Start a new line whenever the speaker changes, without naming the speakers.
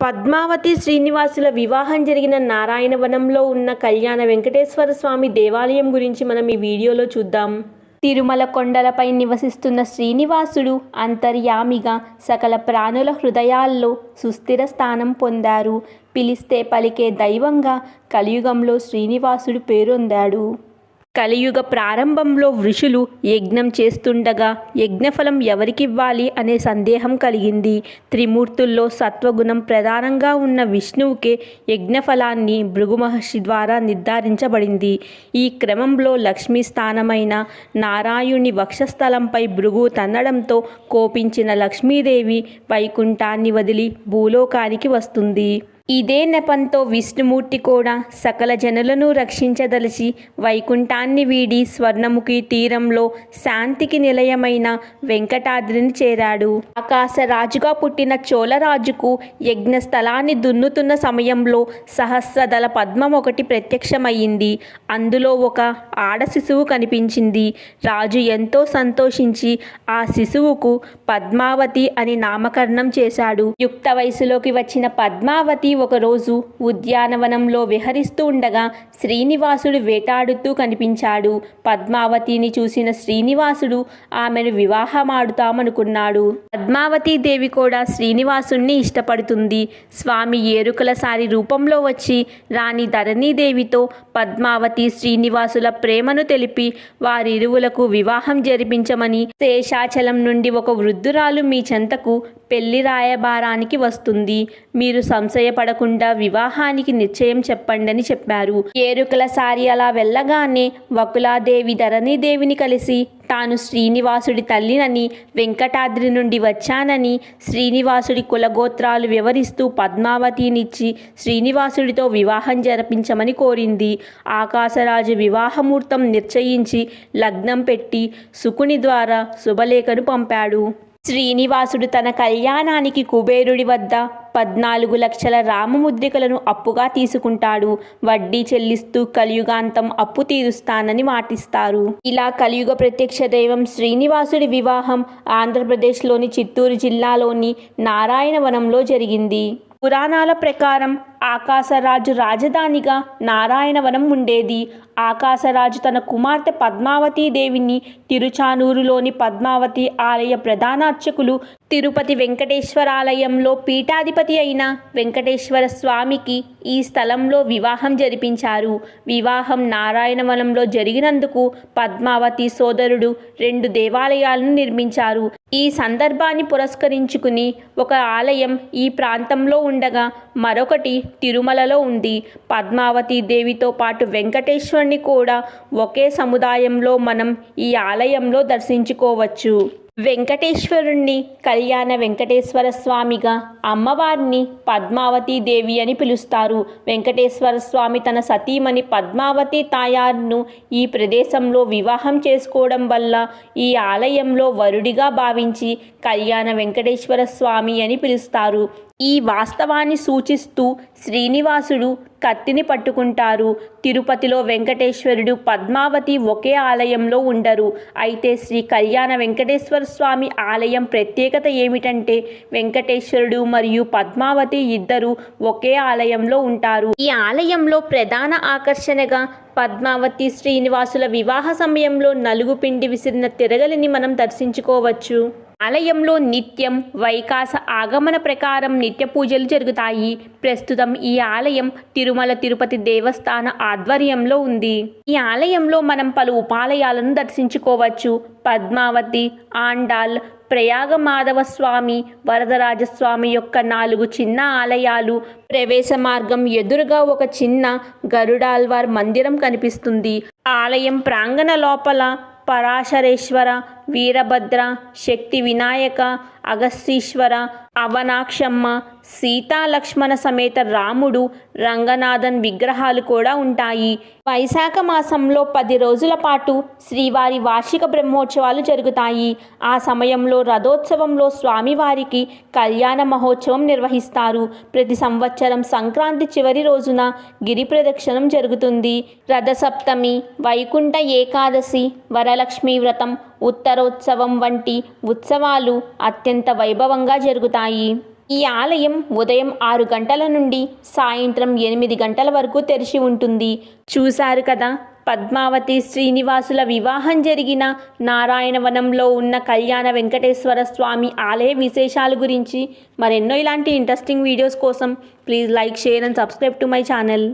పద్మావతి శ్రీనివాసుల వివాహం జరిగిన నారాయణవనంలో ఉన్న కళ్యాణ వెంకటేశ్వర స్వామి దేవాలయం గురించి మనం ఈ వీడియోలో చూద్దాం. తిరుమల కొండలపై నివసిస్తున్న శ్రీనివాసుడు అంతర్యామిగా సకల ప్రాణుల హృదయాల్లో సుస్థిర స్థానం పొందారు. పిలిస్తే పలికే దైవంగా కలియుగంలో శ్రీనివాసుడు పేరొందాడు. కలియుగ ప్రారంభంలో ఋషులు యజ్ఞం చేస్తుండగా యజ్ఞఫలం ఎవరికివ్వాలి అనే సందేహం కలిగింది. త్రిమూర్తుల్లో సత్వగుణం ప్రధానంగా ఉన్న విష్ణువుకే యజ్ఞఫలాన్ని భృగు మహర్షి ద్వారా నిర్ధారించబడింది. ఈ క్రమంలో లక్ష్మీ స్థానమైన నారాయణుని వక్షస్థలంపై భృగు తన్నడంతో కోపించిన లక్ష్మీదేవి వైకుంఠాన్ని వదిలి భూలోకానికి వస్తుంది. ఇదే నెపంతో విష్ణుమూర్తి కూడా సకల జనులను రక్షించదలిచి వైకుంఠాన్ని వీడి స్వర్ణముఖి తీరంలో శాంతికి నిలయమైన వెంకటాద్రిని చేరాడు. ఆకాశరాజుగా పుట్టిన చోళరాజుకు యజ్ఞ స్థలాన్ని దున్నుతున్న సమయంలో సహస్రదళ పద్మం ఒకటి ప్రత్యక్షమయ్యింది. అందులో ఒక ఆడ శిశువు కనిపించింది. రాజు ఎంతో సంతోషించి ఆ శిశువుకు పద్మావతి అని నామకరణం చేశాడు. యుక్త వయసులోకి వచ్చిన పద్మావతి ఒకరోజు ఉద్యానవనంలో విహరిస్తూ ఉండగా శ్రీనివాసుడు వేటాడుతూ కనిపించాడు. పద్మావతిని చూసిన శ్రీనివాసుడు ఆమెను వివాహమాడుతామనుకున్నాడు. పద్మావతి దేవి కూడా శ్రీనివాసుణ్ణి ఇష్టపడుతుంది. స్వామి ఏరుకల సారి రూపంలో వచ్చి రాణి ధరణీదేవితో పద్మావతి శ్రీనివాసుల ప్రేమను తెలిపి వారిరువులకు వివాహం జరిపించమని శేషాచలం నుండి ఒక వృద్ధురాలు మీ చెంతకు పెళ్ళి రాయబారానికి వస్తుంది. మీరు సంశయపడకుండా వివాహానికి నిశ్చయం చెప్పండని చెప్పారు. ఏరుకల సారి అలా వెళ్ళగానే వకులాదేవి ధరణీదేవిని కలిసి తాను శ్రీనివాసుడి తల్లినని వెంకటాద్రి నుండి వచ్చానని శ్రీనివాసుడి కులగోత్రాలు వివరిస్తూ పద్మావతినిచ్చి శ్రీనివాసుడితో వివాహం జరిపించమని కోరింది. ఆకాశరాజు వివాహముహూర్తం నిశ్చయించి లగ్నం పెట్టి సుకుని ద్వారా శుభలేఖను పంపాడు. శ్రీనివాసుడు తన కళ్యాణానికి కుబేరుడి వద్ద పద్నాలుగు లక్షల రామముద్రికలను అప్పుగా తీసుకుంటాడు. వడ్డీ చెల్లిస్తూ కలియుగాంతం అప్పు తీరుస్తానని మాటిస్తారు. ఇలా కలియుగ ప్రత్యక్ష దైవం శ్రీనివాసుడి వివాహం ఆంధ్రప్రదేశ్లోని చిత్తూరు జిల్లాలోని నారాయణవనంలో జరిగింది. పురాణాల ప్రకారం ఆకాశరాజు రాజధానిగా నారాయణవనం ఉండేది. ఆకాశరాజు తన కుమార్తె పద్మావతీదేవిని తిరుచానూరులోని పద్మావతి ఆలయ ప్రధాన అర్చకులు తిరుపతి వెంకటేశ్వరాలయంలో పీఠాధిపతి అయిన వెంకటేశ్వర స్వామికి ఈ స్థలంలో వివాహం జరిపించారు. వివాహం నారాయణవనంలో జరిగినందుకు పద్మావతి సోదరుడు రెండు దేవాలయాలను నిర్మించారు. ఈ సందర్భాన్ని పురస్కరించుకుని ఒక ఆలయం ఈ ప్రాంతంలో ఉండగా మరొకటి తిరుమలలో ఉంది. పద్మావతి దేవితో పాటు వెంకటేశ్వరుని కూడా ఒకే సముదాయంలో మనం ఈ ఆలయంలో దర్శించుకోవచ్చు. వెంకటేశ్వరుణ్ణి కళ్యాణ వెంకటేశ్వర స్వామిగా అమ్మవారిని పద్మావతి దేవి అని పిలుస్తారు. వెంకటేశ్వర స్వామి తన సతీమణి పద్మావతి తాయారును ఈ ప్రదేశంలో వివాహం చేసుకోవడం వల్ల ఈ ఆలయంలో వరుడిగా భావించి కళ్యాణ వెంకటేశ్వర స్వామి అని పిలుస్తారు. ఈ వాస్తవాన్ని సూచిస్తూ శ్రీనివాసుడు కత్తిని పట్టుకుంటారు. తిరుపతిలో వెంకటేశ్వరుడు పద్మావతి ఒకే ఆలయంలో ఉండరు. అయితే శ్రీ కళ్యాణ వెంకటేశ్వర స్వామి ఆలయం ప్రత్యేకత ఏమిటంటే వెంకటేశ్వరుడు మరియు పద్మావతి ఇద్దరు ఒకే ఆలయంలో ఉంటారు. ఈ ఆలయంలో ప్రధాన ఆకర్షణగా పద్మావతి శ్రీనివాసుల వివాహ సమయంలో నలుగు పిండి విసిరిన తిరగలిని మనం దర్శించుకోవచ్చు. ఆలయంలో నిత్యం వైకాస ఆగమన ప్రకారం నిత్య పూజలు జరుగుతాయి. ప్రస్తుతం ఈ ఆలయం తిరుమల తిరుపతి దేవస్థాన ఆధ్వర్యంలో ఉంది. ఈ ఆలయంలో మనం పలు ఉపాలయాలను దర్శించుకోవచ్చు. పద్మావతి ఆండాల్ ప్రయాగ మాధవ స్వామి వరదరాజస్వామి యొక్క నాలుగు చిన్న ఆలయాలు ప్రవేశ మార్గం ఎదురుగా ఒక చిన్న గరుడాల్వార్ మందిరం కనిపిస్తుంది. ఆలయం ప్రాంగణ లోపల పరాశరేశ్వర వీరభద్ర శక్తి వినాయక అగస్తీశ్వర అవనాక్షమ్మ సీతా లక్ష్మణ సమేత రాముడు రంగనాథన్ విగ్రహాలు కూడా ఉంటాయి. వైశాఖ మాసంలో పది రోజుల పాటు శ్రీవారి వార్షిక బ్రహ్మోత్సవాలు జరుగుతాయి. ఆ సమయంలో రథోత్సవంలో స్వామివారికి కళ్యాణ మహోత్సవం నిర్వహిస్తారు. ప్రతి సంవత్సరం సంక్రాంతి చివరి రోజున గిరి ప్రదక్షిణం జరుగుతుంది. రథసప్తమి వైకుంఠ ఏకాదశి వరలక్ష్మి వ్రతం ఉత్తరోత్సవం వంటి ఉత్సవాలు అత్యంత వైభవంగా జరుగుతాయి. ఈ ఆలయం ఉదయం ఆరు గంటల నుండి సాయంత్రం ఎనిమిది గంటల వరకు తెరిచి ఉంటుంది. చూశారు కదా పద్మావతి శ్రీనివాసుల వివాహం జరిగిన నారాయణవనంలో ఉన్న కళ్యాణ వెంకటేశ్వర స్వామి ఆలయ విశేషాల గురించి మరెన్నో ఇలాంటి ఇంట్రెస్టింగ్ వీడియోస్ కోసం please like share and subscribe to my channel